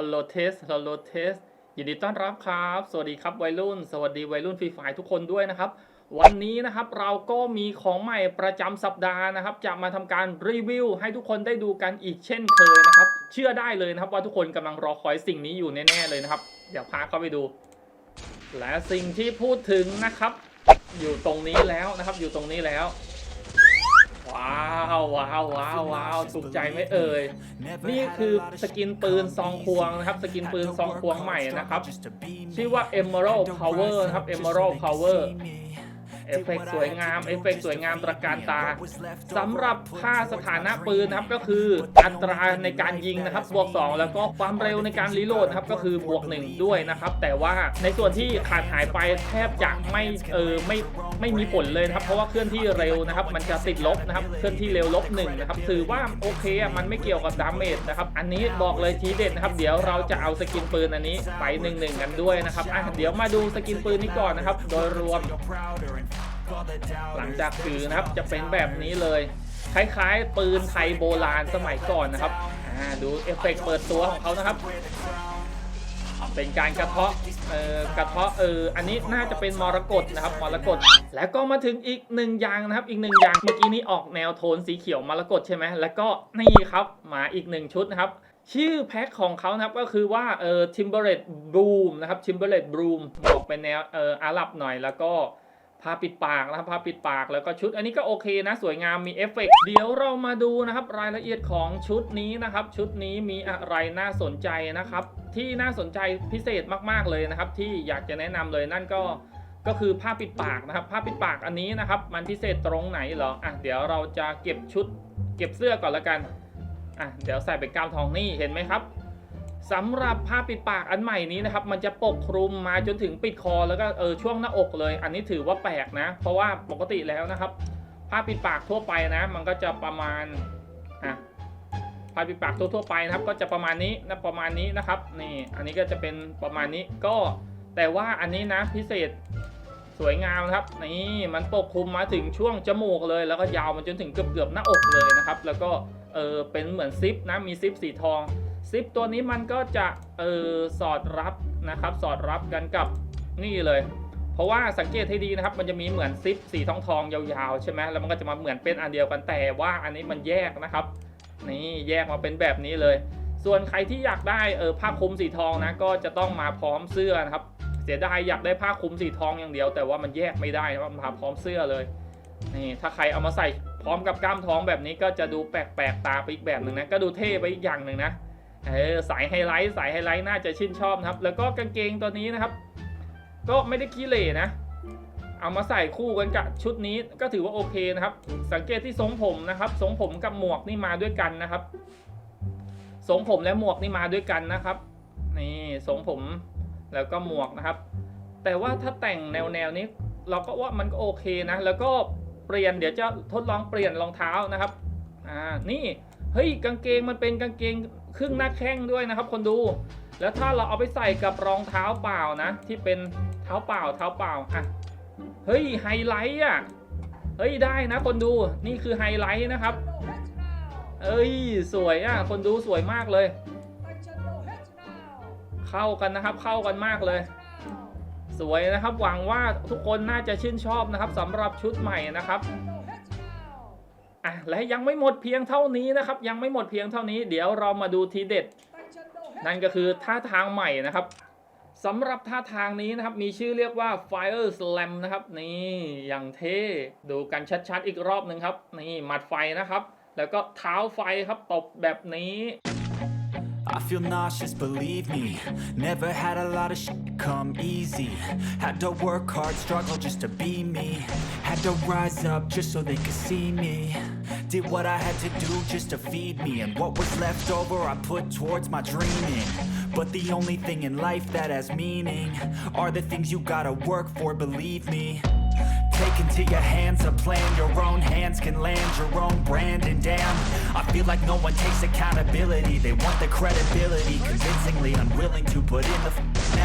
ฮัลโหลเทสฮัลโหลเทสยินดีต้อนรับครับ สวัสดีครับวัยรุ่น สวัสดีวัยรุ่นฟรีไฟทุกคนด้วยนะครับ วันนี้นะครับเราก็มีของใหม่ประจำสัปดาห์นะครับ จะมาทำการรีวิวให้ทุกคนได้ดูกันอีกเช่นเคยนะครับ เชื่อได้เลยนะครับว่าทุกคนกำลังรอคอยสิ่งนี้อยู่แน่ๆเลยนะครับ เดี๋ยวพาเข้าไปดู และสิ่งที่พูดถึงนะครับ อยู่ตรงนี้แล้วนะครับ อยู่ตรงนี้แล้ว ว้าวว้าวว้าวว้าวสุขใจไม่เอ่ยนี่คือสกินปืนซองควงนะครับ สกินปืนซองควงใหม่นะครับ ชื่อว่า Emerald Power นะครับ Emerald Power เอฟเฟกต์สวยงาม เอฟเฟกต์สวยงามตระการตาสำหรับค่าสถานะปืนนะครับก็คืออัตราในการยิงนะครับบวก 2 แล้วก็ความเร็วในการรีโหลดนะครับก็คือบวก 1 ด้วยนะครับแต่ว่าในส่วนที่ขาดหายไปแทบจะไม่เออไม่ไม่มีผลเลยนะครับเพราะว่าเคลื่อนที่เร็วนะครับมันจะติดลบนะครับเคลื่อนที่เร็วลบหนึ่งนะครับถือว่าโอเคอะมันไม่เกี่ยวกับดาเมจนะครับอันนี้บอกเลยทีเด็ดนะครับเดี๋ยวเราจะเอาสกินปืนอันนี้ไปหนึ่งหนึ่งกันด้วยนะครับอะเดี๋ยวมาดูสกินปืนนี้ก่อนนะครับโดยรวม หลังจากถือนะครับจะเป็นแบบนี้เลย คล้ายๆ ปืนไทยโบราณสมัยก่อนนะครับดูเอฟเฟกต์เปิดตัวของเขานะครับ เป็นการกระเทาะเอ่อกระเทาะเอออันนี้น่าจะเป็นมรกตนะครับมรกตแล้วก็มาถึงอีกหนึ่งอย่างนะครับ อีกหนึ่งอย่างเมื่อกี้นี้ออกแนวโทนสีเขียวมรกตใช่ไหมแล้วก็นี่ครับมาอีกหนึ่งชุดนะครับชื่อแพ็คของเขานะครับก็คือว่าเออ Timberlake Bloom นะครับ Timberlake Bloom บอกเป็นแนวเอออาหรับหน่อยแล้วก็ ผ้าปิดปากนะครับผ้าปิดปากแล้วก็ชุดอันนี้ก็โอเคนะ สวยงามมีเอฟเฟกต์เดี๋ยวเรามาดูนะครับ รายละเอียดของชุดนี้นะครับ ชุดนี้มีอะไรน่าสนใจนะครับ ที่น่าสนใจพิเศษมากๆเลยนะครับ ที่อยากจะแนะนำเลยนั่นก็ก็คือผ้าปิดปากนะครับ ผ้าปิดปากอันนี้นะครับ มันพิเศษตรงไหนเหรออะเดี๋ยวเราจะเก็บชุด เก็บเสื้อก่อนละกันอะเดี๋ยวใส่เป็นกล้ามทองนี่เห็นไหมครับ สำหรับผ้าปิดปากอันใหม่นี้นะครับ มันจะปกคลุมมาจนถึงปิดคอแล้วก็เออช่วงหน้าอกเลย อันนี้ถือว่าแปลกนะ เพราะว่าปกติแล้วนะครับ ผ้าปิดปากทั่วไปนะ มันก็จะประมาณอะผ้าปิดปากทั่วๆไปนะครับ ก็จะประมาณนี้นะประมาณนี้นะครับ นี่อันนี้ก็จะเป็นประมาณนี้ก็แต่ว่าอันนี้นะพิเศษสวยงามนะครับ นี่มันปกคลุมมาถึงช่วงจมูกเลย แล้วก็ยาวมาจนถึงเกือบเกือบๆหน้าอกเลยนะครับ แล้วก็เออเป็นเหมือนซิปนะมีซิปสีทอง ซิปตัวนี้มันก็จะเออสอดรับนะครับสอดรับกันกับนี่เลย เพราะว่าสังเกตให้ดีนะครับ มันจะมีเหมือนซิปสีทองทองยาวๆใช่ไหมแล้วมันก็จะมาเหมือนเป็นอันเดียวกันแต่ว่าอันนี้มันแยกนะครับ นี่แยกมาเป็นแบบนี้เลย ส่วนใครที่อยากได้เออผ้าคลุมสีทองนะก็จะต้องมาพร้อมเสื้อนะครับ เสียดายอยากได้ผ้าคลุมสีทองอย่างเดียว แต่ว่ามันแยกไม่ได้นะครับมันมาพร้อมเสื้อเลยนี่ถ้าใครเอามาใส่พร้อมกับกล้ามท้องแบบนี้ก็จะดูแปลกๆตาไปอีกแบบหนึ่งนะก็ดูเท่ไปอีกอย่างหนึ่งนะ เออสายไฮไลท์สายไฮไลท์น่าจะชื่นชอบนะครับ แล้วก็กางเกงตัวนี้นะครับ ก็ไม่ได้ขี้เหร่นะ เอามาใส่คู่กันกับชุดนี้ก็ถือว่าโอเคนะครับ สังเกตที่ทรงผมนะครับทรงผมกับหมวกนี่มาด้วยกันนะครับทรงผมและหมวกนี่มาด้วยกันนะครับนี่ทรงผมแล้วก็หมวกนะครับ แต่ว่าถ้าแต่งแนวแนวนี้ เราก็ว่ามันก็โอเคนะ แล้วก็เปลี่ยนเดี๋ยวจะทดลองเปลี่ยนรองเท้านะครับอ่านี่เฮ้ยกางเกงมันเป็นกางเกง ครึ่งหน้าแข้งด้วยนะครับ คนดู แล้วถ้าเราเอาไปใส่กับรองเท้าเปล่านะ ที่เป็นเท้าเปล่าเท้าเปล่าอะเฮ้ยไฮไลท์อะเฮ้ยได้นะ คนดูนี่คือไฮไลท์นะครับ เอ้ยสวยอะคนดูสวยมากเลย เข้ากันนะครับเข้ากันมากเลย สวยนะครับหวังว่าทุกคนน่าจะชื่นชอบนะครับสำหรับชุดใหม่นะครับ อะและยังไม่หมดเพียงเท่านี้นะครับ ยังไม่หมดเพียงเท่านี้ เดี๋ยวเรามาดูทีเด็ด นั่นก็คือท่าทางใหม่นะครับสำหรับท่าทางนี้นะครับมีชื่อเรียกว่า Fire Slam นะครับ นี่อย่างเท่ดูกันชัดๆอีกรอบหนึ่งครับ นี่หมัดไฟนะครับ แล้วก็เท้าไฟครับตบแบบนี้ I feel nauseous, believe me. Never had a lot of shit come easy. Had to work hard, struggle just to be me. Had to rise up just so they could see me. Did what I had to do just to feed me. And what was left over, I put towards my dreaming. But the only thing in life that has meaning are the things you gotta work for, believe me. Take into your hands a plan, your own hands can land your own brand. And damn, I feel like no one takes accountability. They want the credibility, convincingly unwilling to put in the